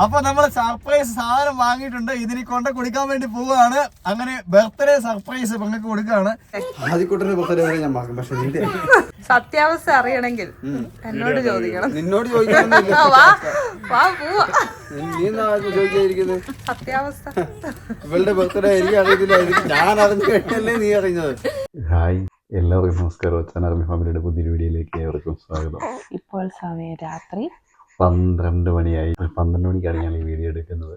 അപ്പൊ നമ്മൾ സർപ്രൈസ് സാധനം വാങ്ങിയിട്ടുണ്ട്. ഇതിനെ കൊണ്ട കൊടുക്കാൻ വേണ്ടി പോവുകയാണ്. അങ്ങനെ ബർത്ത്ഡേ സർപ്രൈസ് പെങ്ങൾക്ക് കൊടുക്കുകയാണ്. ആദ്യക്കൂട്ടന്റെ ബർത്ത്ഡേ വരെ ഞാൻ വാങ്ങും. പക്ഷെ നിന്റെ സത്യാവസ്ഥ അറിയണമെങ്കിൽ എന്നോട് ചോദിക്കണം. നിന്നോട് ചോദിക്കണം സത്യാവസ്ഥ. ഇവളുടെ ബർത്ത്ഡേ എനിക്ക് അറിയത്തില്ല. ഞാൻ അറിഞ്ഞു കഴിഞ്ഞല്ലേ നീ അറിഞ്ഞത്? ഹായ്. എല്ലാവർക്കും നമസ്കാരം. അച്ഛൻ ആർമി ഫാമിലിയുടെ പുതിയൊരു വീഡിയോയിലേക്ക് ഏവർക്കും സ്വാഗതം. ഇപ്പോൾ സമയം രാത്രി പന്ത്രണ്ട് മണിയായി. പന്ത്രണ്ട് മണിക്കാണ് ഞാൻ ഈ വീഡിയോ എടുക്കുന്നത്.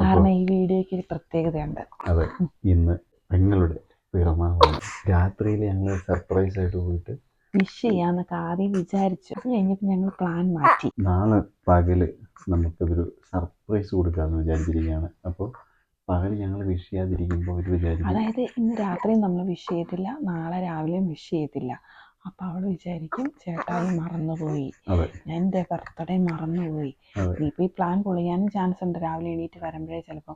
കാരണം ഈ വീഡിയോയ്ക്ക് ഒരു പ്രത്യേകതയുണ്ട്. അതെ. ഇന്ന് പെങ്ങളുടെ പിറന്നാളാണ്. രാത്രിയിൽ ഞങ്ങൾ സർപ്രൈസ് ആയിട്ട് പോയിട്ട് വിഷ് ചെയ്യാന്നൊക്കെ ആദ്യം വിചാരിച്ചു. അത് കഴിഞ്ഞപ്പോൾ ഞങ്ങൾ പ്ലാൻ മാറ്റി. നാളെ പകൽ നമുക്കൊരു സർപ്രൈസ് കൊടുക്കാമെന്ന് വിചാരിച്ചിരിക്കുകയാണ്. അപ്പോൾ പകൽ ഞങ്ങൾ വിഷ് ചെയ്യാതിരിക്കുമ്പോൾ അവർ വിചാരിക്കും. അതായത് ഇന്ന് രാത്രി നമ്മൾ വിഷ് ചെയ്തില്ല. നാളെ രാവിലെയും വിഷ് ചെയ്തില്ല. അപ്പൊ അവൾ വിചാരിക്കും ചേട്ടായി മറന്നുപോയി. ഞാൻ എന്റെ ബർത്ത്ഡേ മറന്നുപോയി. ഇനിയിപ്പോ ഈ പ്ലാൻ പൊളിയാനും ചാൻസ് ഉണ്ട്. രാവിലെ എണീറ്റ് വരുമ്പോഴേ ചിലപ്പോ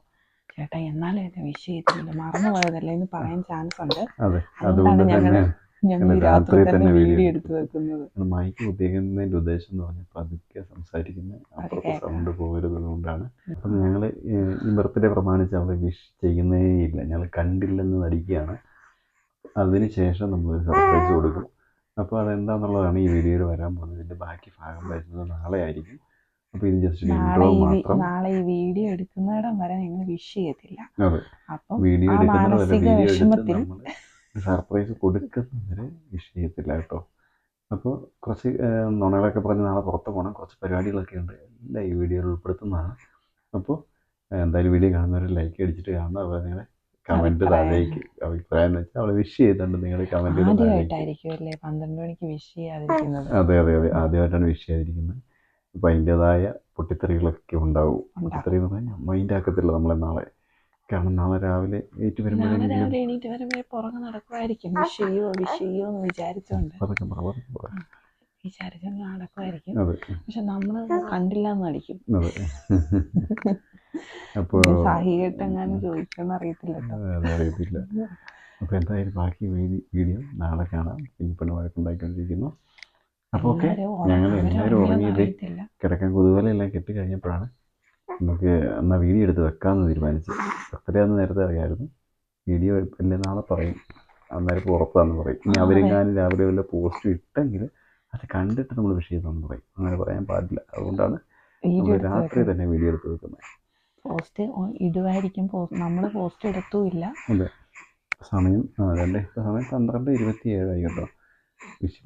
ചേട്ടാ എന്നാലും എന്നെ വിഷ് ചെയ്തില്ല മറന്നുപോയതല്ലേ എന്ന് പറയാൻ ചാൻസ് ഉണ്ട്. അതുകൊണ്ടാണ് അതുകൊണ്ട് ഞങ്ങൾ തന്നെ ഞങ്ങൾ രാത്രി തന്നെ വീഡിയോ വെക്കുന്നത് മൈക്ക് ഉദ്ദേശിക്കുന്നതിന്റെ ഉദ്ദേശം എന്ന് പറഞ്ഞാൽ പതുക്കെ സംസാരിക്കുന്ന അപ്പുറത്തെ. സൗണ്ട് പോകരുത് കൊണ്ടാണ് അപ്പം ഞങ്ങൾ ഈ ബർത്ത്ഡേ പ്രമാണിച്ച് അവളെ വിഷ് ചെയ്യുന്നേ ഇല്ല. ഞങ്ങൾ കണ്ടില്ലെന്ന് നടിക്കുകയാണ്. അതിനുശേഷം നമ്മൾ സർപ്രൈസ് കൊടുക്കും. അപ്പോൾ അതെന്താണെന്നുള്ളതാണ് ഈ വീഡിയോയിൽ വരാൻ പോകുന്നത്. ഇതിന്റെ ബാക്കി ഭാഗം വരുന്നത് നാളെ ആയിരിക്കും. അപ്പോൾ ഇത് ജസ്റ്റ് ഒരു ഇൻട്രോ മാത്രം. നാളെ ഈ വീഡിയോ എടുക്കുന്നിടം വരെ ഞങ്ങൾ വിഷ് ചെയ്യത്തില്ല. അതെ. അപ്പം വീഡിയോ എടുക്കുന്ന വരെ വീഡിയോ എടുത്ത് നമ്മൾ സർപ്രൈസ് കൊടുക്കുന്നവരെ വിഷ് ചെയ്യത്തില്ല കേട്ടോ. അപ്പോൾ കുറച്ച് നുണകളൊക്കെ പറഞ്ഞ് നാളെ പുറത്ത് പോകണം കുറച്ച് പരിപാടികളൊക്കെ ഉണ്ട്. എല്ലാം ഈ വീഡിയോയിൽ ഉൾപ്പെടുത്തുന്നതാണ്. അപ്പോൾ എന്തായാലും വീഡിയോ കാണുന്നവർ ലൈക്ക് അടിച്ചിട്ട് കാണുന്ന അതുപോലെ നിങ്ങളുടെ അഭിപ്രായം. താഴേക്ക് അഭിപ്രായം എന്ന് വെച്ചാൽ അവളെ വിഷ് ചെയ്തിട്ടുണ്ട് നിങ്ങൾ കമന്റ് പന്ത്രണ്ട് മണിക്ക് വിഷ് ചെയ്യാതിരിക്കുന്നത് അതെ അതെ അതെ ആദ്യമായിട്ടാണ് വിഷ് ചെയ്തിരിക്കുന്നത് അപ്പൊ അതിന്റെതായ പൊട്ടിത്തെറികളൊക്കെ ഉണ്ടാവും പൊട്ടിത്തെറി എന്ന് പറഞ്ഞാൽ മൈൻഡ് ആക്കത്തില്ല നമ്മളെ നാളെ കാരണം നാളെ രാവിലെ ഏറ്റു വരുമ്പോഴെങ്കിലും എണീറ്റ് വരുമ്പോഴേ പുറകെ നടക്കുമായിരിക്കും വിഷയോ വിഷയോ എന്ന് വിചാരിച്ചോണ്ട് വിചാരിച്ചോണ്ട് നടക്കുമായിരിക്കും. പക്ഷെ നമ്മൾ കണ്ടില്ല എന്ന് നടിക്കും. അതെ. അപ്പോൾ സാഹികട്ടെങ്ങാനും ചോദിക്കുമെന്ന് അറിയത്തില്ല അറിയത്തില്ല. അപ്പോൾ എന്തായാലും ബാക്കി വീഡിയോ നാളെ കാണാം. ഈ പെണ്ണ് വഴക്കുണ്ടാക്കിക്കൊണ്ടിരിക്കുന്നു അപ്പോൾ ഓക്കെ ഞങ്ങൾ എല്ലാവരും ഉറങ്ങിയത്. കിടക്കാൻ കുതുവലെല്ലാം കെട്ടി കഴിഞ്ഞപ്പോഴാണ് നമുക്ക് എന്നാൽ വീഡിയോ എടുത്ത് വെക്കാമെന്ന് തീരുമാനിച്ചു അന്ന് നേരത്തെ അറിയാമായിരുന്നു. വീഡിയോ എല്ലാം നാളെ പറയും. അന്നേരം പുറത്താന്ന് പറയും. ഇനി അവരെങ്ങാനും രാവിലെ വല്ല പോസ്റ്റ് ഇട്ടെങ്കിൽ അത് കണ്ടിട്ട് നമ്മൾ വിഷയം തന്നു പറയും അങ്ങനെ പറയാൻ പാടില്ല. അതുകൊണ്ടാണ് നമ്മൾ രാത്രി തന്നെ വീഡിയോ എടുത്ത് വെക്കുന്നത്. പോസ്റ്റ് പോസ്റ്റ് നമ്മൾ പോസ്റ്റ് എടുത്തുമില്ല. അതെ. സമയം അതല്ലേ ഇപ്പോൾ ഇപ്പം സമയം പന്ത്രണ്ട് ഇരുപത്തി ഏഴായി കേട്ടോ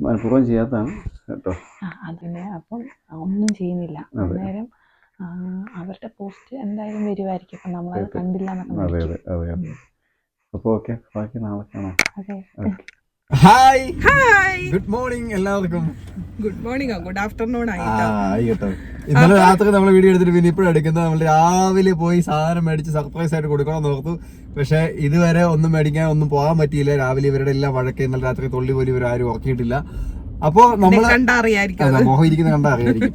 മനഃപൂർവം ചെയ്യാത്തതാണ് കേട്ടോ. അതിന് അപ്പം ഒന്നും ചെയ്യുന്നില്ല. അന്നേരം അവരുടെ പോസ്റ്റ് എന്തായാലും വരുമായിരിക്കും അപ്പം നമ്മളത് കണ്ടില്ല എന്നൊക്കെ അതെ അതെ അതെ അപ്പോൾ ഓക്കെ. ബാക്കി നാളെ കാണാം. അതെ. Okay. Hi hi good morning എല്ലാവർക്കും. ഗുഡ് മോർണിംഗ് ഗുഡ് ആഫ്റ്റർനൂൺ ആയിട്ടോ. ഇന്നലെ രാത്രി നമ്മൾ വീഡിയോ എടുത്തിട്ട് പിന്നെ ഇപ്പോഴും എടുക്കുന്നത്. നമ്മൾ രാവിലെ പോയി സാധനം മേടിച്ച് സർപ്രൈസ് ആയിട്ട് കൊടുക്കണം നോർത്തു പക്ഷെ ഇതുവരെ ഒന്നും മേടിക്കാൻ ഒന്നും പോകാൻ പറ്റിയില്ല. രാവിലെ ഇവരുടെ എല്ലാം വഴക്ക്. ഇന്നലെ രാത്രി തൊള്ളി പോലും ഇവർ ആരും ഉറക്കിയിട്ടില്ല. അപ്പോ നമ്മൾ മോഹം ഇരിക്കുന്ന കണ്ടാ അറിയായിരിക്കും.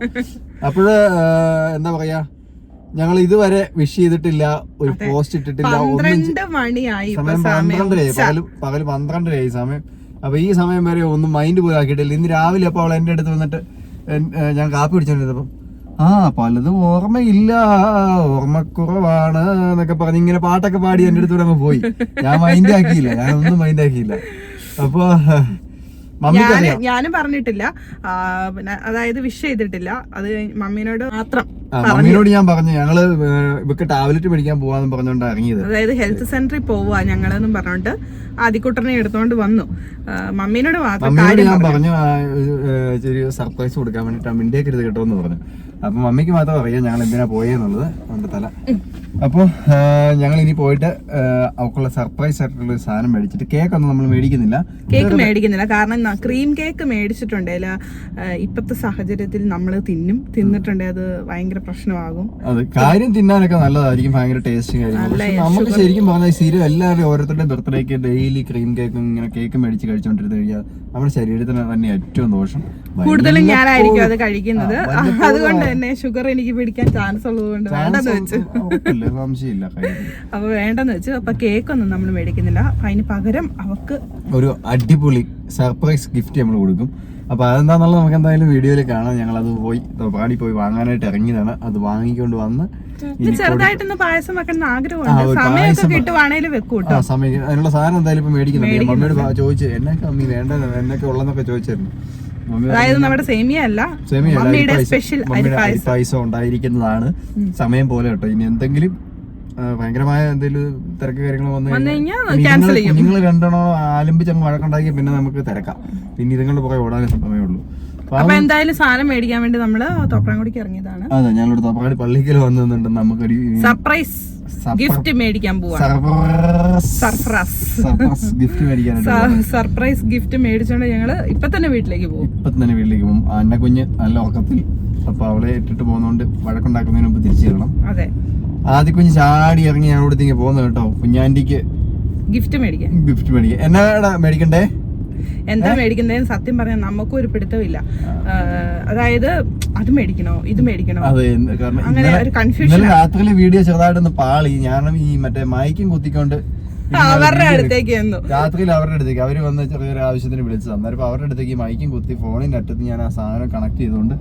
അപ്പോഴ് എന്താ പറയാ ഞങ്ങൾ ഇതുവരെ വിഷ് ചെയ്തിട്ടില്ല. ഒരു പോസ്റ്റ് ഇട്ടിട്ടില്ല. പന്ത്രണ്ട് മണിയായി പകൽ പന്ത്രണ്ടരയായി സമയം. അപ്പൊ ഈ സമയം വരെ ഒന്നും മൈൻഡ് പോലും ആക്കിയിട്ടില്ല. ഇന്ന് രാവിലെ അപ്പൊ അവൾ എന്റെ അടുത്ത് വന്നിട്ട് ഞാൻ കാപ്പി പിടിച്ചോണ്ടിരുന്നപ്പം ആ പലതും ഓർമ്മയില്ല ഓർമ്മക്കുറവാണ് എന്നൊക്കെ പറഞ്ഞ് ഇങ്ങനെ പാട്ടൊക്കെ പാടി എന്റെ അടുത്തൂടെ അങ്ങ് പോയി. ഞാൻ മൈൻഡ് ആക്കിയില്ല ഞാൻ ഒന്നും മൈൻഡ് ആക്കിയില്ല. അപ്പൊ ഞാൻ മമ്മിക്കറിയാം ഞാനും പറഞ്ഞിട്ടില്ല. പിന്നെ അതായത് വിഷ് ചെയ്തിട്ടില്ല. അത് മമ്മീനോട് മാത്രം മമ്മിനോട് ഞാൻ പറഞ്ഞു ഞങ്ങൾ ഇവക്ക് ടാബ്ലറ്റ് മേടിക്കാൻ പോവാന്ന് പറഞ്ഞോണ്ട് ഇറങ്ങിയത്. അതായത് ഹെൽത്ത് സെന്ററിൽ പോവുക ഞങ്ങളെന്നും പറഞ്ഞോണ്ട് ആദ്യക്കുട്ടനെ എടുത്തോണ്ട് വന്നു. മമ്മീനോട് മാത്രം ഞാൻ പറഞ്ഞു. ചെറിയ സർപ്രൈസ് കൊടുക്കാൻ വേണ്ടിട്ട് മിണ്ടിയൊക്കെ എടുത്ത് കിട്ടുമെന്ന് പറഞ്ഞു. അപ്പൊ മമ്മിക്ക് മാത്രം അറിയാം ഞങ്ങൾ എന്തിനാ പോയെന്നുള്ളത് അവന്റെ തല. അപ്പൊ ഞങ്ങൾ ഇനി പോയിട്ട് അവക്കുള്ള സർപ്രൈസ് ആയിട്ടുള്ള ഒരു സാധനം മേടിച്ചിട്ട് കേക്ക് ഒന്നും നമ്മൾ മേടിക്കുന്നില്ല. കേക്ക് മേടിക്കുന്നില്ല. കാരണം ക്രീം കേക്ക് മേടിച്ചിട്ടുണ്ടെങ്കിൽ ഇപ്പത്തെ സാഹചര്യത്തിൽ നമ്മൾ തിന്നും തിന്നിട്ടുണ്ടേ അത് ഭയങ്കര പ്രശ്നമാകും. അത് കാര്യം തിന്നാനൊക്കെ നല്ലതായിരിക്കും ഭയങ്കര ടേസ്റ്റും കാര്യങ്ങളും. നമുക്ക് ശരിക്കും പറഞ്ഞാൽ സ്ഥിരം എല്ലാവരും ഓരോരുത്തരുടെ ബർത്ത്ഡേക്ക് ഡെയിലി ക്രീം കേക്കും ഇങ്ങനെ കേക്ക് മേടിച്ച് കഴിച്ചോണ്ടിരുന്ന് കഴിഞ്ഞാൽ നമ്മുടെ ശരീരത്തിന് തന്നെ ഏറ്റവും ദോഷം. കൂടുതലും ഞാനായിരിക്കും അത് കഴിക്കുന്നത്. അതുകൊണ്ട് തന്നെ ഷുഗർ എനിക്ക് പിടിക്കാൻ ചാൻസ് ഉള്ളതുകൊണ്ട് വേണ്ടെന്ന് വെച്ചു. അപ്പൊ വേണ്ടെന്ന് വെച്ചു. അപ്പൊ കേക്ക് ഒന്നും നമ്മൾ മേടിക്കുന്നില്ല. അതിന് പകരം അവക്ക് ഒരു അടിപൊളി സർപ്രൈസ് ഗിഫ്റ്റ് നമ്മൾ കൊടുക്കും. അപ്പൊ അതെന്താന്നുള്ളത് നമുക്ക് എന്തായാലും വീഡിയോയിൽ കാണാം. ഞങ്ങൾ അത് പോയി പാടി പോയി വാങ്ങാനായിട്ട് ഇറങ്ങിയതാണ്. അത് വാങ്ങിക്കൊണ്ട് വന്ന് ചെറുതായിട്ടൊന്ന് പായസം വെക്കണം ആഗ്രഹം ആഗ്രഹമുണ്ട് ഒരു സമയമൊക്കെ പായസം- കിട്ടുവാണേലും ആ കേട്ടോ സമയം അതിനുള്ള സാധനം എന്തായാലും ഇപ്പൊ മേടിക്കുന്നുണ്ട്. മമ്മിയോട് ചോദിച്ചു എന്നൊക്കെ അമ്മി വേണ്ട എന്നൊക്കെ ഉള്ളതെന്നൊക്കെ ചോദിച്ചായിരുന്നു അതായത് നമ്മുടെ സേമിയ അല്ല മമ്മിയുടെ. സ്പെഷ്യൽ അരിപ്പായസം. ഉണ്ടായിരിക്കുന്നതാണ്. സമയം പോലെ കേട്ടോ. ഇനി എന്തെങ്കിലും ഭയങ്കരമായ എന്തെങ്കിലും തിരക്ക് കാര്യങ്ങൾ വന്നു കഴിഞ്ഞാൽ നിങ്ങൾ രണ്ടെണ്ണോ ആലമ്പിച്ച് അങ്ങ് വഴക്കുണ്ടാക്കി പിന്നെ നമുക്ക് തിരക്കാം. പിന്നെ ഇതുങ്ങളുടെ പുറകെ ഓടാനേ സമയമുള്ളൂ അപ്പൊ അപ്പൊ എന്തായാലും സാധനം മേടിക്കാൻ വേണ്ടി നമ്മൾ തോപ്രാങ്കുടിക്ക് ഇറങ്ങിയതാണ്. അതെ ഞാനിവിടെ തോപ്പാടി പള്ളിക്കൽ വന്നിട്ടുണ്ട്. നമുക്കൊരു സർപ്രൈസ് സർപ്ര- ഗിഫ്റ്റ് മേടിക്കാൻ പോവാണ് സർപ്രൈസ്. ഗിഫ്റ്റ് മേടിച്ചോണ്ട് ഞങ്ങൾ ഇപ്പൊ തന്നെ വീട്ടിലേക്ക് പോകും ഇപ്പൊ തന്നെ വീട്ടിലേക്ക് പോകും അന്ന കുഞ്ഞ് നല്ല ഉറക്കത്തിൽ അപ്പൊ അവളെ ഇട്ടിട്ട് പോകുന്നോണ്ട് വഴക്കുണ്ടാക്കുന്നതിന് മുമ്പ് തിരിച്ചു തരണം അതെ. ആദ്യ കുഞ്ഞ് ചാടി ഇറങ്ങി ഞാൻ ഇവിടത്തേക്ക് പോകുന്നത് കേട്ടോ. കുഞ്ഞാന്റിക്ക് ഗിഫ്റ്റ് മേടിക്കാൻ. ഗിഫ്റ്റ് മേടിക്കാൻ. എന്നാ മേടിക്കണ്ടേ? എന്താ മേടിക്കുന്നതെന്ന് സത്യം പറഞ്ഞാൽ നമുക്കും ഒരു പിടുത്തമില്ല. അതായത് അത് മേടിക്കണോ ഇത് മേടിക്കണോ? അങ്ങനെ ഒരു കൺഫ്യൂഷൻ രാത്രി രാത്രിയിലെ വീഡിയോ ചെറുതായിട്ടൊന്ന് പാളി. ഞാൻ ഈ മറ്റേ മൈക്കും കുത്തിക്കൊണ്ട് അവരുടെ അടുത്തേക്ക് രാത്രിയിൽ അവരുടെ അടുത്തേക്ക്. അവർ വന്ന് ചെറിയൊരു ആവശ്യത്തിന് വിളിച്ചത്. അന്നേരം ഇപ്പൊ അവരുടെ അടുത്തേക്ക് മൈക്കും കുത്തി ഫോണിന്റെ അറ്റത്ത് ഞാൻ ആ സാധനം കണക്ട് ചെയ്തുകൊണ്ട്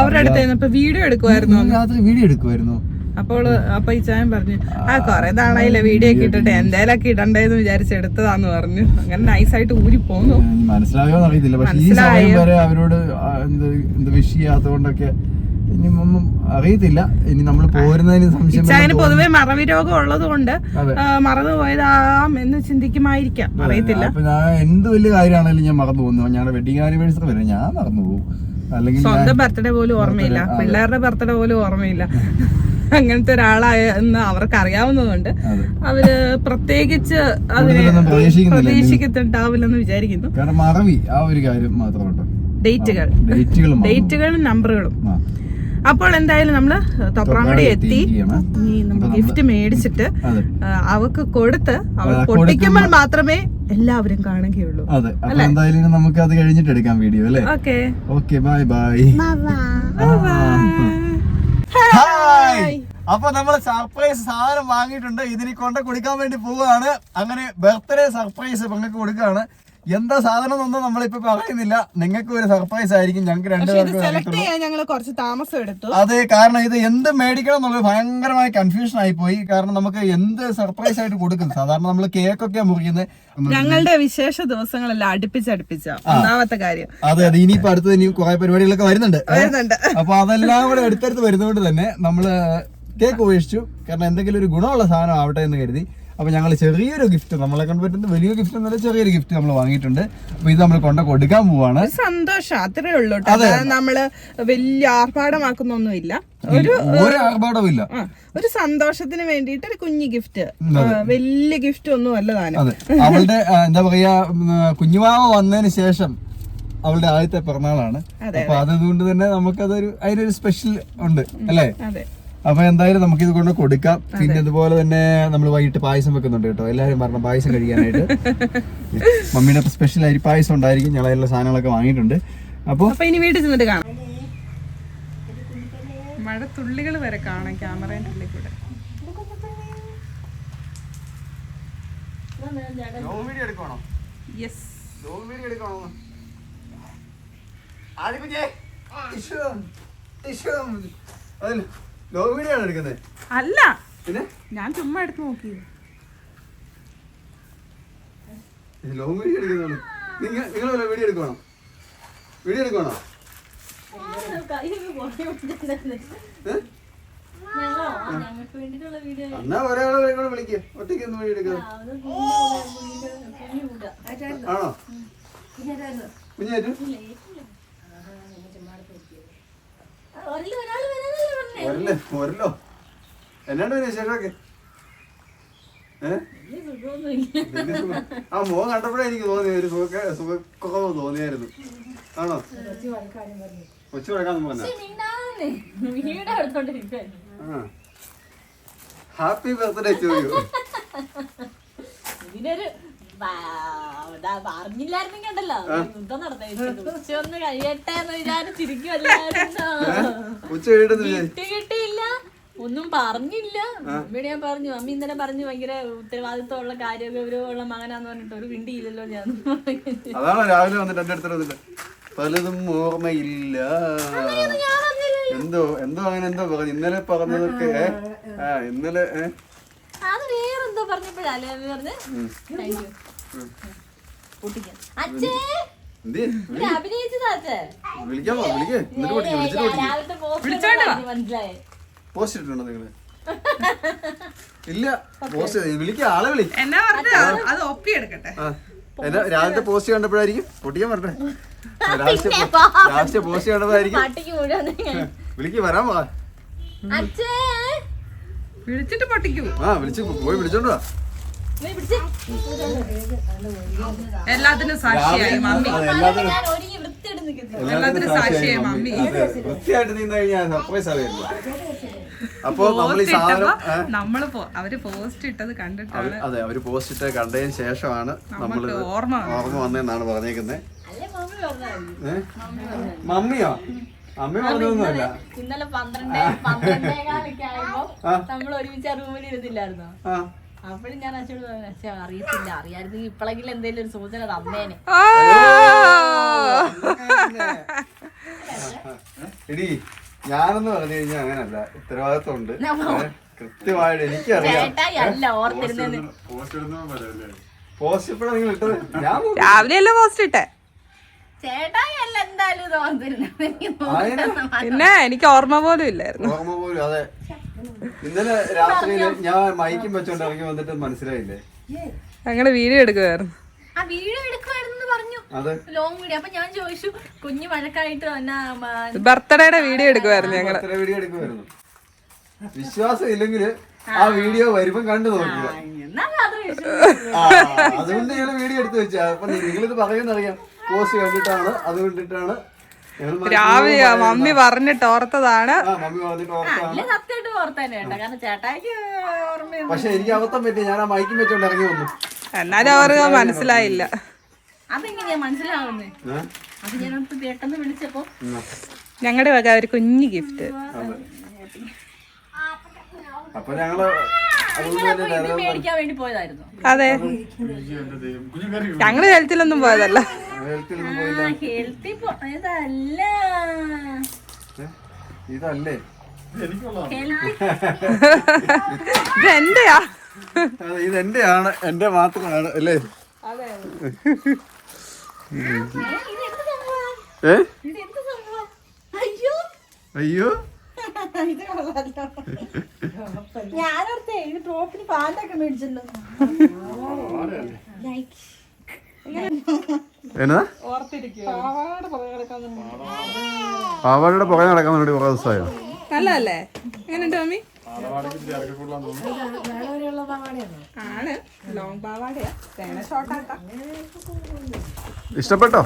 അവരുടെ അടുത്ത് വീഡിയോ എടുക്കുമായിരുന്നു രാത്രി വീഡിയോ എടുക്കുമായിരുന്നു അപ്പോൾ അപ്പൊ ഈ ചായം പറഞ്ഞു ആ കൊറേ നാളായില്ല വീഡിയോ ഒക്കെ ഇട്ടിട്ട് എന്തേലൊക്കെ ഇടണ്ടേന്ന് വിചാരിച്ച് എടുത്തതാന്ന് പറഞ്ഞു. അങ്ങനെ നൈസായിട്ട് ഊരി പോന്നു. മനസ്സിലായോ അറിയത്തില്ല പക്ഷെ ഈ സമയം വരെ അവരോട് എന്ത് വിഷ് ചെയ്യാത്തതുകൊണ്ടൊക്കെ ഒന്നും അറിയത്തില്ല. ഇനി നമ്മൾ പോരുന്നതിന് സംശയം ചായന് പൊതുവെ മറവി രോഗം ഉള്ളത് കൊണ്ട്. മറന്നു പോയതാം എന്ന് ചിന്തിക്കുമായിരിക്കാം. അറിയത്തില്ല. ഞാൻ എന്ത് വലിയ കാര്യമാണെങ്കിലും ഞാൻ മറന്നു പോകുന്നു. ഞങ്ങളുടെ വെഡിങ് ആനിവേഴ്സറി വരെ ഞാൻ മറന്നു പോകും. അല്ലെങ്കിൽ സ്വന്തം ബർത്ത്ഡേ പോലും ഓർമ്മയില്ല. പിള്ളേരുടെ ബർത്ത്ഡേ പോലും ഓർമ്മയില്ല. അങ്ങനത്തെ ഒരാളായ എന്ന് അവർക്ക് അറിയാവുന്നതുകൊണ്ട്. അവർ പ്രത്യേകിച്ച് അതിനെ പ്രതീക്ഷിക്കുന്നുണ്ടാവില്ലെന്ന് വിചാരിക്കുന്നു. കാരണം മറവി ആ ഒരു കാര്യം ഡേറ്റുകൾ. ഡേറ്റുകളും നമ്പറുകളും. അപ്പോൾ എന്തായാലും നമ്മൾ തൊപ്രാമടി എത്തി. നമ്മൾ ഗിഫ്റ്റ് മേടിച്ചിട്ട് അവക്ക് കൊടുത്ത് അവൾ പൊട്ടിക്കുമ്പോൾ മാത്രമേ എല്ലാവരും കാണുകയുള്ളൂ. അതെ. അപ്പൊ എന്തായാലും നമുക്ക് അത് കഴിഞ്ഞിട്ട് എടുക്കാം വീഡിയോ അല്ലേ? Okay. Okay bye bye. Hi. അപ്പൊ നമ്മൾ സർപ്രൈസ് സാധനം വാങ്ങിയിട്ടുണ്ട്. ഇതിന് കൊണ്ട് കൊടുക്കാൻ വേണ്ടി പോവുകയാണ്. അങ്ങനെ ബർത്ത്ഡേ സർപ്രൈസ് പെങ്ങൾക്ക് കൊടുക്കുകയാണ്. എന്താ സാധനം ഒന്നും നമ്മളിപ്പോ പറയുന്നില്ല. നിങ്ങൾക്ക് ഒരു സർപ്രൈസ് ആയിരിക്കും. ഞങ്ങൾക്ക് രണ്ടുപേർക്കും സെലക്ട് അറിയത്തുള്ളൂ. കുറച്ച് താമസം എടുത്തു. അതെ കാരണം ഇത് എന്ത് മേടിക്കണം എന്നുള്ളത് ഭയങ്കരമായ കൺഫ്യൂഷൻ ആയി പോയി. കാരണം നമുക്ക് എന്ത് സർപ്രൈസ് ആയിട്ട് കൊടുക്കും? സാധാരണ നമ്മൾ കേക്ക് ഒക്കെ മുറിക്കുന്നത് ഞങ്ങളുടെ വിശേഷ ദിവസങ്ങളെല്ലാം അടുപ്പിച്ചടുപ്പിച്ച ഒന്നാമത്തെ കാര്യം. അതെ അതെ. ഇനിയിപ്പോ അടുത്ത് ഇനി കുറെ പരിപാടികളൊക്കെ വരുന്നുണ്ട്. വരുന്നുണ്ട്. അപ്പൊ അതെല്ലാം കൂടെ അടുത്തടുത്ത് വരുന്നതുകൊണ്ട് തന്നെ നമ്മൾ കേക്ക് ഉപേക്ഷിച്ചു. കാരണം എന്തെങ്കിലും ഒരു ഗുണമുള്ള സാധനം ആവട്ടെ എന്ന് കരുതി. അപ്പൊ ഞങ്ങൾ ചെറിയൊരു ഗിഫ്റ്റ് നമ്മളെ കൊണ്ട് പറ്റുന്ന വലിയ ഗിഫ്റ്റ് എന്നല്ല ചെറിയൊരു ഗിഫ്റ്റ് നമ്മൾ വാങ്ങിയിട്ടുണ്ട്. അപ്പൊ ഇത് നമ്മൾ കൊണ്ട് കൊടുക്കാൻ പോവാണ്. സന്തോഷം അത്രേ ഉള്ളൂ നമ്മൾ വലിയ ആർഭാടമാക്കുന്നൊന്നുമില്ല. ഒരു ഒരു ആർഭാടവും ഇല്ല ഒരു സന്തോഷത്തിന് വേണ്ടിയിട്ട് ഒരു കുഞ്ഞു ഗിഫ്റ്റ് വലിയ ഗിഫ്റ്റ് ഒന്നും അല്ല താനും. അവളുടെ എന്താ പറയാ കുഞ്ഞുമാവ വന്നതിന് ശേഷം അവളുടെ ആദ്യത്തെ പിറന്നാളാണ്. അപ്പൊ അതുകൊണ്ട് തന്നെ നമുക്കതൊരു അതിനൊരു സ്പെഷ്യൽ ഉണ്ട് അല്ലേ? അതെ. അപ്പൊ എന്തായാലും നമുക്ക് ഇത് കൊണ്ട് കൊടുക്കാം. പിന്നെ ഇതുപോലെ തന്നെ നമ്മൾ വൈകിട്ട് പായസം വെക്കുന്നുണ്ട് കേട്ടോ. എല്ലാരും പറഞ്ഞ പായസം കഴിക്കാനായിട്ട് മമ്മിയുടെ സ്പെഷ്യൽ അരി പായസം ഉണ്ടായിരിക്കും. ഞങ്ങൾ എല്ലാ സാധനങ്ങളൊക്കെ വാങ്ങിയിട്ടുണ്ട്. അപ്പോൾ അപ്പൊ ഇനി വീട്ടിൽ ചെന്നിട്ട് കാണാം. മഴ തുള്ളികൾ വരെ കാണാം ക്യാമറേന്റെ ഉള്ളിൽ കൂടെ. യെസ് വീഡിയോ എടുക്കണോ ലോ വീഡിയോ ആണ് എടുക്കുന്നത്? അല്ല. പിന്നെ? ഞാൻ ചുമ്മാ എടുത്ത് നോക്കിയത് ലോ വീഡിയോ എടുക്കുന്നുള്ളൂ നിങ്ങൾ നിങ്ങൾ വീഡിയോ എടുക്കണോ വീഡിയോ എടുക്കണോ ഏ? എന്നാ ഒരാളെ കൂടെ വിളിക്ക്. ഒറ്റയ്ക്ക് ഒന്ന് വീഡിയോ എടുക്കാം. ആണോ? കുഞ്ഞാറ്റു? ഒരല്ലോ ഒരല്ലോ എന്നാണ്ട് വിശേഷമൊക്കെ. ആ മോൻ കണ്ടപ്പോഴേ എനിക്ക് തോന്നി ഒരു സുഖ സുഖക്കൊക്കെ തോന്നിയായിരുന്നു. ആണോ? കൊച്ചു വഴക്കാന്ന് പറഞ്ഞ. ഹാപ്പി ബർത്ത്ഡേ ചോദിക്കൂ ഇതിനൊരു അറിഞ്ഞില്ലായിരുന്നെങ്കിൽ ഉണ്ടല്ലോ. യുദ്ധം നടത്തേ ഉച്ചയൊന്ന് കഴിയട്ടെ എന്ന് കൊച്ചു കഴിയിട്ടെന്ന് വിചാരിച്ചു കിട്ടി കിട്ടിയില്ല ഒന്നും പറഞ്ഞില്ല. അമ്മയുടെ ഞാൻ പറഞ്ഞു അമ്മ ഇന്നലെ പറഞ്ഞു ഭയങ്കര ഉത്തരവാദിത്വമുള്ള കാര്യ ഗൗരവമുള്ള മകനാന്ന് പറഞ്ഞിട്ട് ഒരു വിണ്ടിയില്ലല്ലോ ഞാൻ. അതാണ് രാവിലെ വന്നിട്ട് എന്റെ അടുത്ത് പലതും ഓർമ്മയില്ല. എന്തോ എന്തോ അങ്ങനെ എന്തോ പറഞ്ഞു. ഇന്നലെ പറഞ്ഞതൊക്കെ? ആ ഇന്നലെ? അത് വേറെന്തോ പറഞ്ഞപ്പോഴല്ലേ പറഞ്ഞ്? പൊട്ടിക്കാം. അച്ഛേ! എന്ത്? ഇത് അഭിനയിച്ചതാ അച്ഛേ. വിളിക്കാമോ? വിളിക്കേ. എന്നിട്ട് പൊട്ടിക്കും വിളിച്ചിട്ട് പൊട്ടിക്കും. പോസ്റ്റ് മനസ്സിലായേ. പോസ്റ്റ് ഇട്ടിട്ടുണ്ടോ നിങ്ങൾ? ഇല്ല പോസ്റ്റ് വിളിക്ക ആളെ വിളി. എന്നാ പറഞ്ഞ അത്. ഒപ്പി എടുക്കട്ടെ. ആ എന്നാ രാവിലത്തെ പോസ്റ്റ് കണ്ടപ്പോഴായിരിക്കും പൊട്ടിക്കാൻ പറഞ്ഞേ രാവിലത്തെ പോസ്റ്റ് കണ്ടപ്പോഴായിരിക്കും. വിളിക്ക് വരാൻ വാ. അച്ഛേ. വിളിച്ചിട്ട് പൊട്ടിക്കൂ. ആ വിളിച്ച് പോയി വിളിച്ചോണ്ടോ നീ പിടിച്ച് എല്ലാത്തിനും സാക്ഷിയായി മമ്മി. എല്ലാത്തിനും സാക്ഷിയായി മമ്മി. വൃത്തിയായിട്ട് നീന്താ കഴിഞ്ഞാൽ സർപ്രൈസ് ആവില്ല അപ്പൊ നമ്മൾ ഈ പോസ്റ്റ് സാധനം പോ- അവർ പോസ്റ്റ് ഇട്ടത് കണ്ടിട്ടാണ് അതെ അവർ പോസ്റ്റ് ഇട്ട് കണ്ടതിന് ശേഷമാണ് നമ്മൾ ഓർമ്മ ഓർമ്മ വന്നതെന്നാണ് പറഞ്ഞേക്കുന്നത് മമ്മിയോ? അമ്മ പറഞ്ഞൊന്നുമല്ല ഇന്നലെ പന്ത്രണ്ട് പന്ത്രണ്ടേകാലൊക്കെ ആയപ്പോ നമ്മൾ ഒരുമിച്ച് റൂമിൽ ഇരുന്നില്ലായിരുന്നോ? ആ. അപ്പോഴും ഞാൻ അച്ഛനോട് പറഞ്ഞു "അച്ഛാ, അറിയത്തില്ല. അറിയായിരുന്നെങ്കിൽ ഇപ്പോഴെങ്കിലും എന്തെങ്കിലും ഒരു സൂചന തന്നേനെ. എടി ഞാനെന്ന് പറഞ്ഞു കഴിഞ്ഞാൽ അങ്ങനല്ല. ഉത്തരവാദിത്വം ഉണ്ട് കൃത്യമായിട്ട് എനിക്കറിയാം. പോസ്റ്റ് നിങ്ങൾ ഇട്ടത്? ഞാൻ. രാവിലെ അല്ലേ പോസ്റ്റ് ഇട്ടേ? പിന്നെ എനിക്ക് ഓർമ്മ പോലും ഇല്ലായിരുന്നു. ഓർമ്മ പോലും അതെ. ഇന്നലെ രാത്രിയിൽ ഞാൻ മൈക്കും വെച്ചോണ്ട് ഇറങ്ങി വന്നിട്ട് മനസ്സിലായില്ലേ? ഞങ്ങൾ വീഡിയോ എടുക്കുമായിരുന്നു ആ വീഡിയോ എടുക്കുമായിരുന്നു പറഞ്ഞു അതെ ലോങ് വീഡിയോ അപ്പൊ ഞാൻ ചോദിച്ചു കുഞ്ഞു വഴക്കായിട്ട് എന്നാ ബർത്ത്ഡേയുടെ വീഡിയോ എടുക്കുമായിരുന്നു ഞങ്ങൾ. എത്ര വീഡിയോ എടുക്കുമായിരുന്നു വിശ്വാസം ഇല്ലെങ്കിൽ ആ. വീഡിയോ വരുമ്പം കണ്ടു നോക്കുക. അതുകൊണ്ട് ഞങ്ങൾ വീഡിയോ എടുത്ത് വെച്ചാ. അപ്പൊ നിങ്ങളിത് പറയുന്നറിയാം. പോസ്റ്റ് കണ്ടിട്ടാണ് അത് കണ്ടിട്ടാണ്. രാവിലെ മമ്മി പറഞ്ഞിട്ട് ഓർത്തതാണ്. പക്ഷെ എനിക്ക് അബദ്ധം പറ്റി ഞാൻ ആ മൈക്കും വെച്ചോണ്ട് ഇറങ്ങി വന്നു. എന്നാലും അവർക്ക് മനസ്സിലായില്ല. അതെങ്ങനെയാ? മനസ്സിലാവുന്നേ? അത് ഞാനോട്ട് പെട്ടെന്ന് വിളിച്ചപ്പോ. ഞങ്ങളുടെ വക ഒരു കുഞ്ഞു ഗിഫ്റ്റ് അപ്പൊ ഞങ്ങൾ മേടിക്കാൻ വേണ്ടി പോയതായിരുന്നു. അതെ. ഞങ്ങൾ ഹെൽത്തിലൊന്നും പോയതല്ല. ഇതെന്റെയാ പോയില്ല. ഹെൽത്തി പോയതല്ല? ഇതല്ലേ. ഹെൽത്തി ഇത് എന്റെയാ? അതെ ഇത് എന്റെയാണ് എന്റെ മാത്രമാണ് അല്ലേ? ഏ? അയ്യോ. അയ്യോ ഞാനോർത്തേ ഇത് ടോപ്പിന് പാലൊക്കെ മേടിച്ചല്ലോ. ലൈക്ക് എന്നാ പാവാടയുടെ പുക നടക്കാൻ വേണ്ടി കുറേ ദിവസമായോ? നല്ലതല്ലേ? എങ്ങനെ മമ്മി? ആണ്. ലോങ് പാവാടയാ. തേന ഷോർട്ടാക്കാം ഇഷ്ടപ്പെട്ടോ?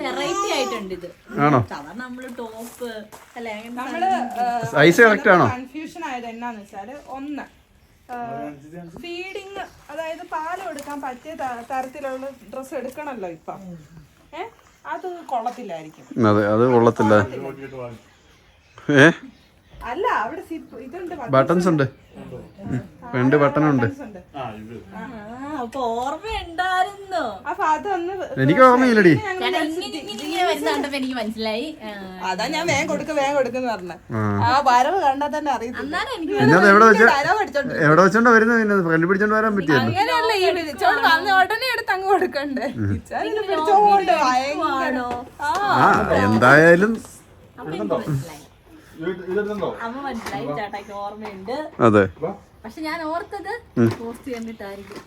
വെറൈറ്റി ആയിട്ടുണ്ട് ഇത്. ആണോ? സാധാരണ നമ്മൾ ടോപ്പ് അല്ലെ സൈസ് കറക്റ്റ് ആണോ? കൺഫ്യൂഷൻ ആയത് എന്നാന്ന് വെച്ചാൽ ഒന്ന് ഫീഡിങ് അതായത് പാൽ എടുക്കാൻ പറ്റിയ തരത്തിലുള്ള ഡ്രസ്സ് എടുക്കണല്ലോ ഇപ്പൊ. ഏ അത് കൊള്ളത്തില്ലായിരിക്കും. അതെ അത് കൊള്ളത്തില്ല. ഏ അല്ല അവിടെ ഇതുണ്ട് ബട്ടൺസ് ഉണ്ട്. രണ്ട് ബട്ടൺ ഉണ്ട്. buttons ഉണ്ട്. അപ്പൊ ഓർമ്മ ഉണ്ടായിരുന്നു. അപ്പൊ അതൊന്ന് എനിക്ക് ഓർമ്മയില്ലടി. എനിക്ക് മനസ്സിലായി. അതാ ഞാൻ വേഗം കൊടുക്ക വേഗം കൊടുക്കുന്ന പറഞ്ഞ. ആ. ആ വരവ് കണ്ടാ തന്നെ അറിയത്തില്ല. എവിടെ വെച്ചോണ്ട് വരുന്നത് പിന്നെ ഫ്രണ്ട് പിടിച്ചോണ്ട് വരാൻ പറ്റിയല്ലോ അങ്ങനെയല്ല ഈ വിളിച്ചോണ്ട് വന്ന ഉടനെ എടുത്ത് അങ്ങ് കൊടുക്കണ്ടേ? പിടിച്ചോണ്ട് എന്തായാലും അതെ. പക്ഷെ ഞാൻ ഓർത്തത് പോസ്റ്റ് കണ്ടിട്ടായിരിക്കും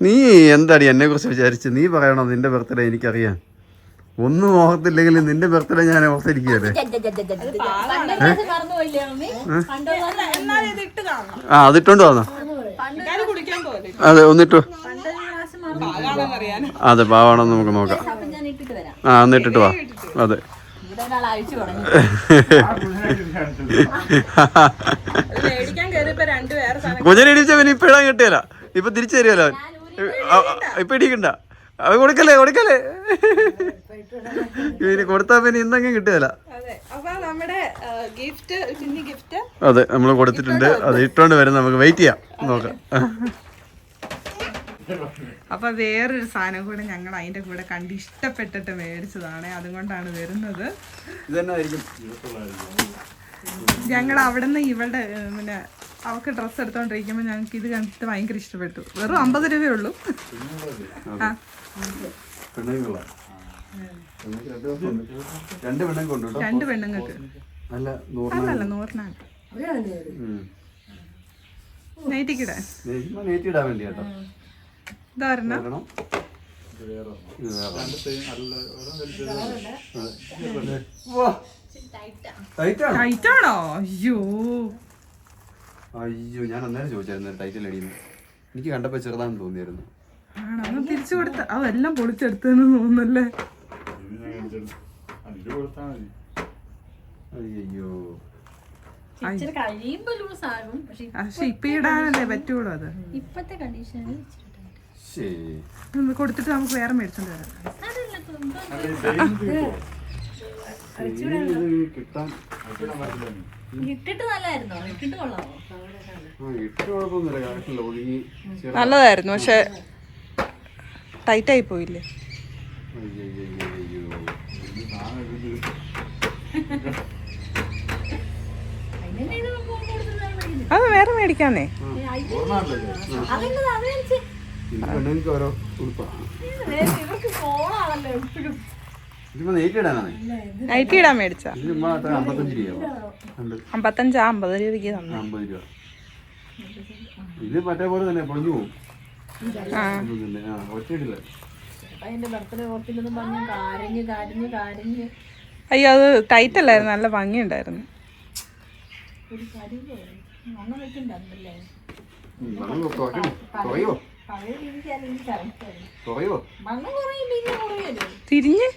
നീ എന്താടി എന്നെ കുറിച്ച് വിചാരിച്ച്? നീ പറയണോ നിന്റെ ബർത്ത്ഡേ എനിക്കറിയാം ഒന്നും ഓർത്തില്ലെങ്കിൽ നിന്റെ ബർത്ത്ഡേ ഞാൻ ഓർത്തിരിക്കുകയല്ലേ? ആ അതിട്ടോണ്ട് വന്നോ. പണ്ട് കുടിക്കാൻ പോലെ അതെ ഒന്നിട്ടു. അതെ പാവാണെന്ന് നമുക്ക് നോക്കാം. ഞാൻ ഇട്ടിട്ട് വരാം. ആ എന്നിട്ടിട്ട് വാ. അതെ. കുഞ്ഞിനെ ഇടിച്ചവൻ ഇപ്പൊ ഇടാൻ കിട്ടിയല്ല. ഇപ്പൊ തിരിച്ചു തരുമല്ലോ അവൻ. ഇപ്പൊ ഇടിക്കണ്ട. അവ കൊടുക്കല്ലേ കൊടുക്കല്ലേ? ഇവന് കൊടുത്താ പിന്നെ ഇന്നങ്ങ് കിട്ടുകയല്ല. കുഞ്ഞു ഗിഫ്റ്റ് അതെ നമ്മൾ കൊടുത്തിട്ടുണ്ട്. അത് ഇട്ടോണ്ട് വരും. നമുക്ക് വെയിറ്റ് ചെയ്യാം. നോക്കാം. അപ്പൊ വേറൊരു സാധനം കൂടെ ഞങ്ങൾ അതിന്റെ കൂടെ കണ്ട് ഇഷ്ടപ്പെട്ടിട്ട് മേടിച്ചതാണ്. അതുകൊണ്ടാണ് വരുന്നത്. ഞങ്ങൾ അവിടെ നിന്ന് ഇവളുടെ പിന്നെ അവൾക്ക് ഡ്രസ്സ് എടുത്തോണ്ടിരിക്കുമ്പോൾ ഞങ്ങൾക്ക് ഇത് കണ്ടിട്ട് ഭയങ്കര ഇഷ്ടപ്പെട്ടു. വെറും അമ്പത് രൂപയേ ഉള്ളൂ ആ. രണ്ട് പെണ്ണുങ്ങൾ ഉണ്ട് കേട്ടോ. രണ്ട് പെണ്ണുങ്ങൾക്ക്. അല്ല നൂറിനാണ്. അല്ലല്ല നൂറിനാണ് നൈറ്റിക്കിടെ നെയ്റ്റ് ഇടാൻ. വേണ്ടി കേട്ടോ ടൈറ്റാണോ? അയ്യോ. അയ്യോ ഞാൻ അന്നേരം ചോദിച്ചായിരുന്നു ടൈറ്റിൽ അടിയുന്നു. എനിക്ക് കണ്ടപ്പോ ചെറുതാണെന്ന് തോന്നിയായിരുന്നു. ആണോ? ഒന്ന് തിരിച്ചു കൊടുത്ത അതെല്ലാം പൊളിച്ചെടുത്തെന്ന് തോന്നുന്നല്ലേ? അയ്യോ ഇച്ചിരി കഴിയുമ്പോ ലൂസ് ആകും പക്ഷെ ഇപ്പൊ ഇടാനല്ലേ പറ്റുള്ളൂ അത്. ഇപ്പത്തെ കണ്ടീഷനിൽ. ശരി. ഒന്ന് കൊടുത്തിട്ട് നമുക്ക് വേറെ മേടിച്ചോണ്ട് വരാം. കിട്ടാൻ നല്ലതായിരുന്നു പക്ഷെ ടൈറ്റ് ആയി പോയില്ലേ അത് വേറെ മേടിക്കാന്നേ. പെണ്ണുങ്ങൾക്ക് ഓരോ ഉടുപ്പാണ് നൈറ്റി ഇടാൻ മേടിച്ച അമ്പത്തഞ്ച് അമ്പത് രൂപയ്ക്ക് തന്നെ. ഇത് മറ്റേ പോലെ തന്നെ പൊളിഞ്ഞു പോകും അയ്യോ അത് ടൈറ്റ് അല്ലായിരുന്നു. നല്ല ഭംഗിയുണ്ടായിരുന്നു. ഒരു കാര്യം വെക്കണ്ടല്ലേ കുറയ്ക്കണം. കുറയോ? തിരിഞ്ഞ്?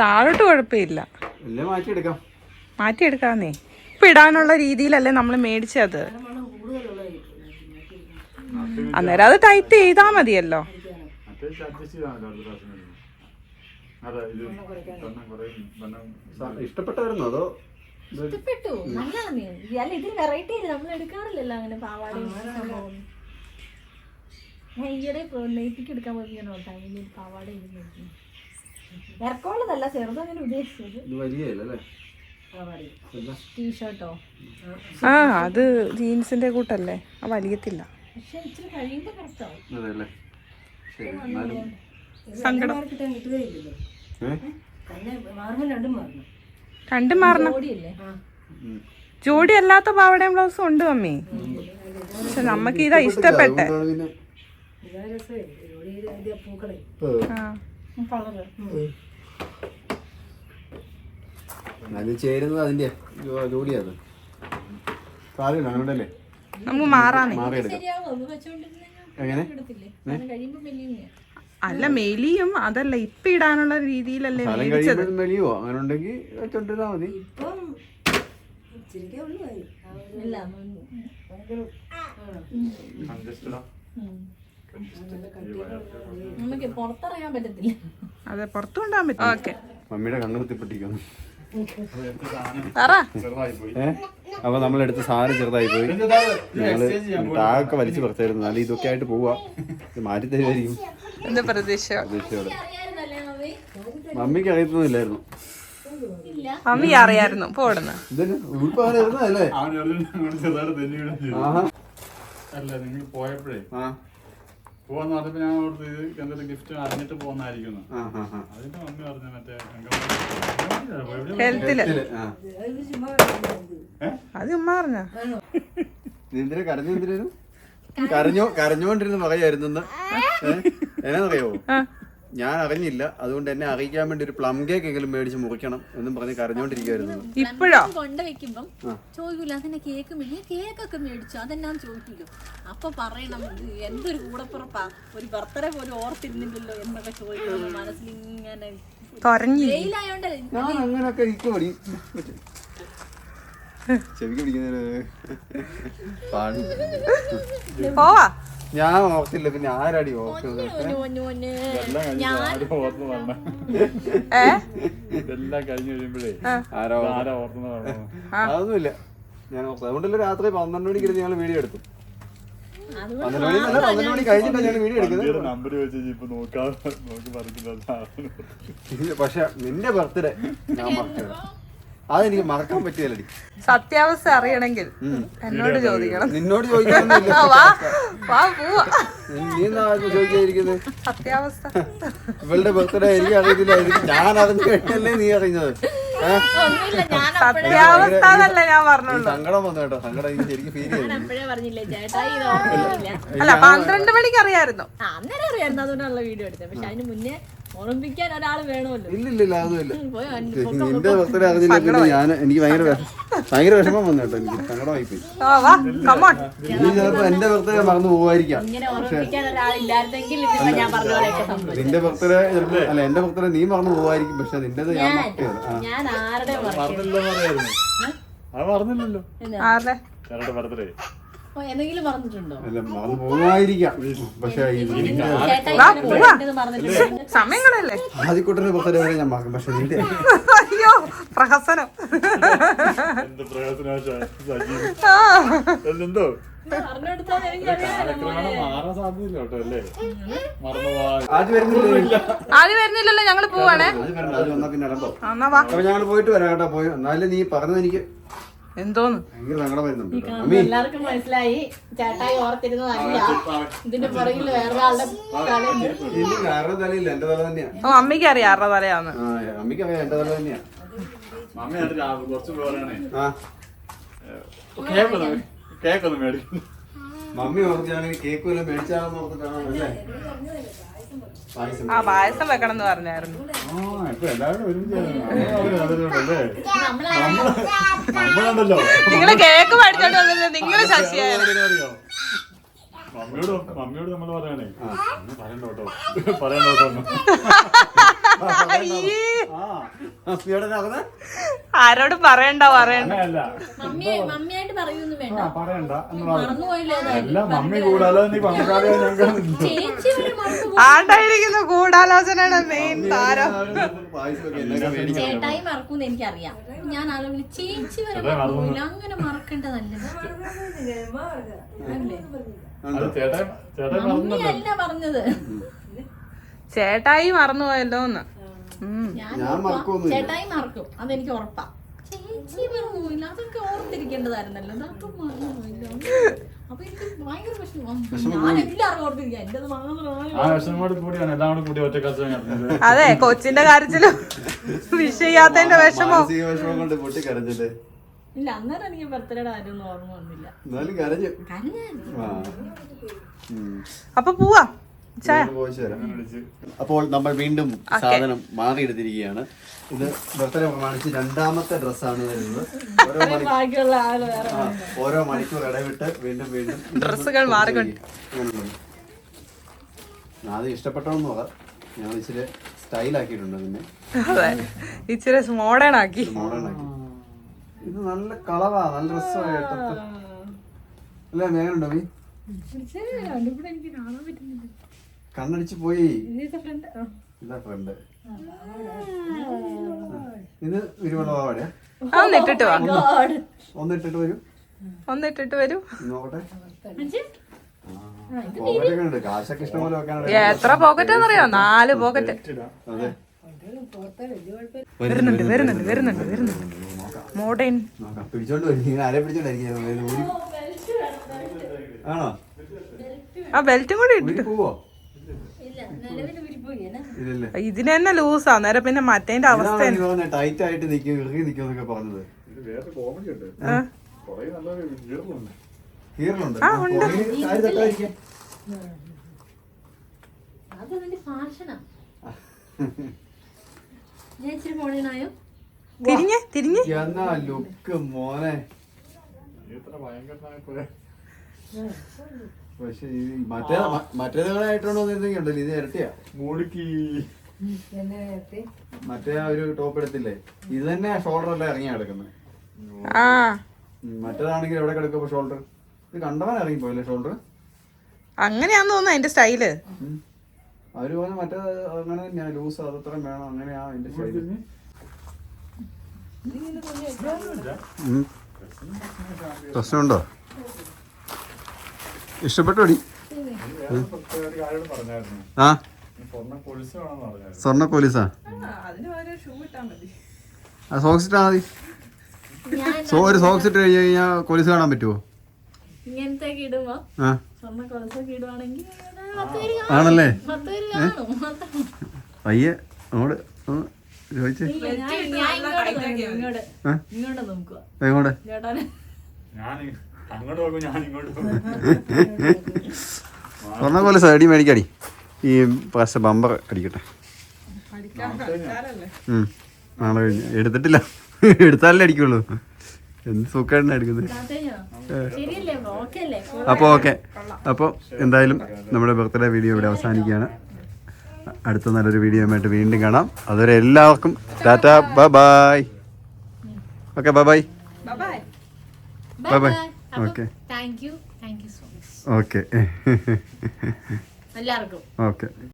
താഴോട്ട് കുഴപ്പമില്ല. മാറ്റിയെടുക്കാന്നേ. ഇപ്പൊ ഇടാനുള്ള രീതിയിലല്ലേ നമ്മൾ മേടിച്ചത്. അന്നേരം അത് ടൈറ്റ് ചെയ്താ മതിയല്ലോ. ഇഷ്ടപ്പെട്ടായിരുന്നോ അതോ ഇഷ്ടപ്പെട്ടു. നല്ലതാണ്. അല്ല ഇതിൽ വെറൈറ്റി ഇല്ല. നമ്മൾ എടുക്കാറില്ലല്ലോ അങ്ങനെ പാവാടയും സംഭവം. ഞാൻ ഈയിടെ നെയ്റ്റിക്ക് എടുക്കാൻ പോയിരിക്കണോ ഇനി പാവാട ഇറക്കമുള്ളതല്ല ചെറുതങ്ങനെ ഉദ്ദേശിച്ചത്. ഇത് വലിയല്ലേ ടീഷർട്ടോ ആ അത് ജീൻസിന്റെ കൂട്ടല്ലേ? ആ വലിയത്തില്ല. പക്ഷെ ഇച്ചിരി കഴിയുമ്പോ കറക്റ്റാവും സങ്കടം അല്ലേ ശരി എന്നാലും സങ്കടം. ഏ? രണ്ടും മാറണം ഓടിയല്ലേ മാറണം. ജോഡി അല്ലാത്ത പാവടയും ബ്ലൗസും ഉണ്ട് മമ്മി. പക്ഷെ നമുക്ക് ഇതാ ഇഷ്ടപ്പെട്ടെ. അത് ചേരുന്നത് അതിന്റെ നമുക്ക് മാറാനേ എങ്ങനെ? അല്ല മെലിയും. അതല്ല ഇപ്പൊ ഇടാനുള്ള രീതിയിലല്ലേ മേടിച്ചത്? മെലിയോ? അങ്ങനെ ഉണ്ടെങ്കിൽ വെച്ചോണ്ടിരുന്നാ മതി. അതെ. പുറത്തു കൊണ്ടാൻ പറ്റും ഓക്കെ മമ്മിയുടെ കണ്ണു ഏ അപ്പൊ നമ്മളെടുത്ത് സാധനം ചെറുതായി പോയി ഞങ്ങൾ ടാഗൊക്കെ വലിച്ചു പുറത്തായിരുന്നു. നല്ല ഇതൊക്കെ ആയിട്ട് പോവാ. മാറ്റി തരുമായിരിക്കും. എന്ത് പ്രതീക്ഷ പ്രതീക്ഷയോടെ. മമ്മിക്ക് അറിയത്തൊന്നുമില്ലായിരുന്നു. മമ്മി അറിയായിരുന്നു. പോടുന്ന അല്ല നിങ്ങൾ പോയപ്പോഴേ ആ. പോവാന്ന് പറഞ്ഞപ്പോ ഞാൻ ഓർത്ത് എന്തൊരു ഗിഫ്റ്റ് അറിഞ്ഞിട്ട് പോകുന്നതായിരിക്കുന്നു അതിന്റെ മമ്മി പറഞ്ഞു മറ്റേ ഹെൽത്തിൽ. അത് ഉമ്മ പറഞ്ഞ? കരഞ്ഞു എന്തിനാ കരഞ്ഞു എന്തിനു കരഞ്ഞോ കരഞ്ഞോണ്ടിരുന്ന് പറയായിരുന്നു എന്നാന്നറിയോ ഞാൻ അറിഞ്ഞില്ല അതുകൊണ്ട് എന്നെ അറിയിക്കാൻ വേണ്ടി ഒരു പ്ലം കേക്ക് എങ്കിലും മേടിച്ച് മുറിക്കണം എന്നും പറഞ്ഞ് കരഞ്ഞോണ്ടിരിക്കുവായിരുന്നു ഇപ്പോഴോ? കൊണ്ട വെക്കുമ്പം ചോദിക്കൂല അതിന്റെ കേക്ക് കേക്കൊക്കെ മേടിച്ചു? അപ്പൊ പറയണം എന്തൊരു കൂടപ്പുറപ്പാ? ഒരു ബർത്ത്ഡേ പോലും ഓർത്തിരുന്നില്ലല്ലോ എന്നൊക്കെ ചോദിക്കണം മനസ്സിൽ ഇങ്ങനെ ഞാൻ അങ്ങനൊക്കെ ഇരിക്കും മടി ചെവിക്ക് പിടിക്കുന്നതിന് പോവാ. ഞാൻ ഓർത്തില്ല പിന്നെ ആരാടി ഓർക്കുന്നത്. എല്ലാം കഴിഞ്ഞ് കഴിയുമ്പോഴേ ആരാ? ആരാ അതൊന്നുമില്ല. ഞാൻ ഓർത്തത്. അതുകൊണ്ടല്ലേ രാത്രി പന്ത്രണ്ട് മണിക്ക് ഞങ്ങൾ വീഡിയോ എടുത്തു. പക്ഷെ നിന്റെ ബർത്ത്ഡേ ഞാൻ മറക്കരുത്. അതെനിക്ക് മറക്കാൻ പറ്റിയല്ലടി സത്യാവസ്ഥ അറിയണമെങ്കിൽ എന്നോട് ചോദിക്കണം. നിന്നോട് ചോദിക്കണം നീ ചോദിക്കാതിരിക്കുന്നത് സത്യാവസ്ഥ. ഇവളുടെ ബർത്ത്ഡേ എനിക്ക് അറിയത്തില്ല. ഞാൻ അറിഞ്ഞു കഴിഞ്ഞല്ലേ നീ അറിഞ്ഞത്. സങ്കടം വന്നു കേട്ടോ. സങ്കടം ശരിക്കും ഫീൽ ചെയ്തു. അല്ല പന്ത്രണ്ട് മണിക്ക് അറിയായിരുന്നു. അന്നേരം അറിയായിരുന്നു. അതുകൊണ്ടുള്ള വീഡിയോ എടുത്തത്. പക്ഷെ അതിന് മുന്നേ ഓർമ്മിപ്പിക്കാൻ ഒരാൾ വേണമല്ലോ. നിന്റെ ബർത്ത്ഡേ അറിഞ്ഞില്ല പിന്നെ ഞാൻ എനിക്ക് ഭയങ്കര വിഷമം വന്നു കേട്ടോ എനിക്ക്. സങ്കടമായി പോയി ചിലപ്പോ എന്റെ ബർത്ത്ഡേ മറന്നു പോവായിരിക്കാം നിന്റെ ബർത്ത്ഡേ അല്ല എന്റെ ബർത്ത്ഡേ നീ മറന്നു പോവായിരിക്കും പക്ഷെ നിന്റേത് ഞാൻ. ഞാൻ ആരുടെ പറഞ്ഞില്ലല്ലോ ബർത്ത്ഡേ എന്തെങ്കിലും മറന്നിട്ടുണ്ടോ അല്ല മറന്നു പോവായിരിക്കാം പക്ഷെ ചേട്ടായി വാ, ഇങ്ങനെ പോവാ. പോയിട്ട് മറന്നിട്ടുണ്ട് സമയം കളയല്ലേ ആദ്യക്കുട്ടന്റെ ബർത്ത്ഡേ വരെ ഞാൻ മറക്കും. പക്ഷെ നിന്റെ അയ്യോ പ്രഹസനം. എന്ത് ആദ്യം വരുന്നില്ലല്ലോ ഞങ്ങൾ പോവാണേ. ഞങ്ങൾ പോയിട്ട് വരാം കേട്ടോ പോയി. എന്നാലും നീ പറഞ്ഞത് എനിക്ക് എന്തോന്ന്? എല്ലാവർക്കും മനസ്സിലായി. ചേട്ടായി ഓർത്തിരുന്നതല്ല. ഇതിന്റെ പുറകിൽ വേറൊരാളുടെ ഓ അമ്മയ്ക്ക് അറിയാം ആരുടെ തലയാന്ന്. അമ്മയ്ക്ക് അറിയാം എന്റെ തല തന്നെയാ. കേക്കൊന്നും കേക്കൊന്നും മേടിക്കും മമ്മി ഓർക്കുകയാണെങ്കിൽ കേക്ക് മേടിച്ചാണെന്ന് ഓർത്തിട്ടാണല്ലേ ആ പായസം വെക്കണം എന്ന് പറഞ്ഞായിരുന്നു നിങ്ങൾ കേക്ക് പഠിച്ചോണ്ട് വന്നിട്ട് നിങ്ങൾ ശശിയായിരുന്നു മമ്മിയോട് മമ്മിയോട് നമ്മൾ പറയണേ. പറയണ്ട പറയണ്ട ആരോടും പറയണ്ട പറയണ്ട. അങ്ങനെയല്ല. മമ്മിയായിട്ട് പറയൊന്നും വേണ്ട. ആ പറയണ്ട. എന്ന് പറഞ്ഞു മറന്നുപോയില്ലേ എല്ലാം മമ്മി കൂടാതെ നീ പങ്കാളിയാ മറന്നുപോയി ആണ്ടായിരിക്കുന്ന ഗൂഢാലോചനയുടെ മെയിൻ താരം. ചേട്ടായി മറക്കൂന്ന് എനിക്കറിയാം. ഞാൻ ആലോചന ചേച്ചി വരെ ചേട്ടായി മറന്നുപോയില്ല അങ്ങനെ മറക്കേണ്ടതല്ല? അല്ലേ പറഞ്ഞത്. ചേട്ടായി മറന്നുപോയല്ലോ എന്ന്. ചേട്ടായി മറക്കും. അതെനിക്ക് ഉറപ്പാ. ചേച്ചി മറന്നുപോയില്ല. അതൊക്കെ ഓർത്തിരിക്കേണ്ടതായിരുന്നല്ലോ. അതൊക്കെ മറന്നുപോയില്ല. അതെ കൊച്ചിന്റെ കാര്യത്തിലും വിഷമോ. മാനസിക വിഷമം കൊണ്ട് പൊട്ടി കരഞ്ഞല്ലേ ഇല്ല അന്നേരം എനിക്ക് ബർത്ത്ഡേയുടെ കാര്യമൊന്നും ഓർമ്മ വന്നില്ല. അപ്പൊ പോവാ. അപ്പോൾ നമ്മൾ വീണ്ടും സാധനം മാറിയെടുത്തിരിക്കുകയാണ്. ഇത് ബർത്ത്ഡേ പ്രമാണിച്ച് രണ്ടാമത്തെ ഡ്രസ്സാണ് വരുന്നത്. ഓരോ മണി വേറെ ഓരോ മണിക്കൂർ ഇടവിട്ട് വീണ്ടും വീണ്ടും ഡ്രസ്സുകൾ മാറിക്കൊണ്ട് ആദ്യം ഇഷ്ടപ്പെട്ടോന്ന് പറ ഞാൻ ഇച്ചിരി സ്റ്റൈലാക്കിയിട്ടുണ്ട് പിന്നെ. അതെ. ഇച്ചിരി മോഡേൺ ആക്കി. മോഡേൺ ആക്കി. ഇത് നല്ല കളറാ നല്ല രസമായിട്ട് അല്ലേ മേലുണ്ടോ നീ ഇവിടെ എനിക്ക് കാണാൻ പറ്റുന്നില്ല. കണ്ണടിച്ച് പോയി. ഇതാ ഫ്രണ്ട് ഇത് ഒന്നിട്ടിട്ട് വാ. ഒന്നിട്ടിട്ട് വരൂ. ഒന്നിട്ടിട്ട് വരൂ. നോക്കട്ടെ. എത്ര പോക്കറ്റാന്നറിയോ നാല് പോക്കറ്റ്. അതെ. വരുന്നുണ്ട് വരുന്നുണ്ട് വരുന്നുണ്ട് വരുന്നുണ്ട് മോഡേൺ. ആണോ? ആ ബെൽറ്റും കൂടി ഇട്ടിട്ട്. പോവോ ഇല്ല നിലവിൽ ഉരുപ്പോയി ഇല്ലല്ലേ ഇതിന് തന്നെ ലൂസാ നേരെ പിന്നെ മറ്റേന്റെ അവസ്ഥ ടൈറ്റ് ആയിട്ട് നിൽക്കും ഇറുകി നിൽക്കും എന്നൊക്കെ പറഞ്ഞത്. തിരിഞ്ഞ് തിരിഞ്ഞ്. എന്നാ ലുക്ക് മോനെ. പോലെ പക്ഷെ ഈ മറ്റേ മറ്റേതുകളായിട്ടാണോ എന്തെങ്കിലും ഉണ്ടല്ലോ ഇത് ഇരട്ടിയാ. മുടുക്കി മറ്റേ ആ ഒരു ടോപ്പ് എടുത്തില്ലേ? ഇത് തന്നെ ഷോൾഡർ അല്ല ഇറങ്ങിയാ കിടക്കുന്നത്? ആ. മറ്റേതാണെങ്കിൽ എവിടെ ഷോൾഡർ ഇത് കണ്ടവൻ ഇറങ്ങി പോയല്ലേ ഷോൾഡർ അങ്ങനെയാന്ന് തോന്നുന്നു അതിന്റെ സ്റ്റൈൽ. അവർ പറഞ്ഞ മറ്റേ അങ്ങനെ ലൂസ് വേണം അങ്ങനെയാ അതിന്റെ ശൈലി പ്രശ്നമുണ്ടോ? ഇഷ്ടപ്പെട്ടോടി? വേറെ ഒരു കാര്യം പറഞ്ഞായിരുന്നു ആ സ്വർണ കൊലുസ് സോക്സ് ഇട്ടാ മതി. ഞാൻ സോ ഒരു സോക്സ് ഇട്ട് കഴിഞ്ഞ് കഴിഞ്ഞാൽ പോലീസ് കാണാൻ പറ്റുമോ ആണല്ലേ? പയ്യെ അങ്ങോട്ട് ചോദിച്ചേ. എങ്ങോട്ട്? ചേട്ടാനെ പോലെ സൈഡി മേടിക്കടി ഈ പശ ബമ്പർ അടിക്കട്ടെ. നാളെ കഴിഞ്ഞു? എടുത്തിട്ടില്ല. എടുത്താലേ അടിക്കുള്ളൂ. എന്ത് സുഖമാണ് എടുക്കുന്നത്. അപ്പോൾ ഓക്കെ അപ്പോൾ എന്തായാലും നമ്മുടെ ബർത്ത്ഡേ വീഡിയോ ഇവിടെ അവസാനിക്കുകയാണ്. അടുത്ത നല്ലൊരു വീഡിയോയുമായിട്ട് വീണ്ടും കാണാം. അതുവരെ എല്ലാവർക്കും tata bye bye okay bye bye bye bye okay thank you thank you so much okay എല്ലാവർക്കും. ഓക്കെ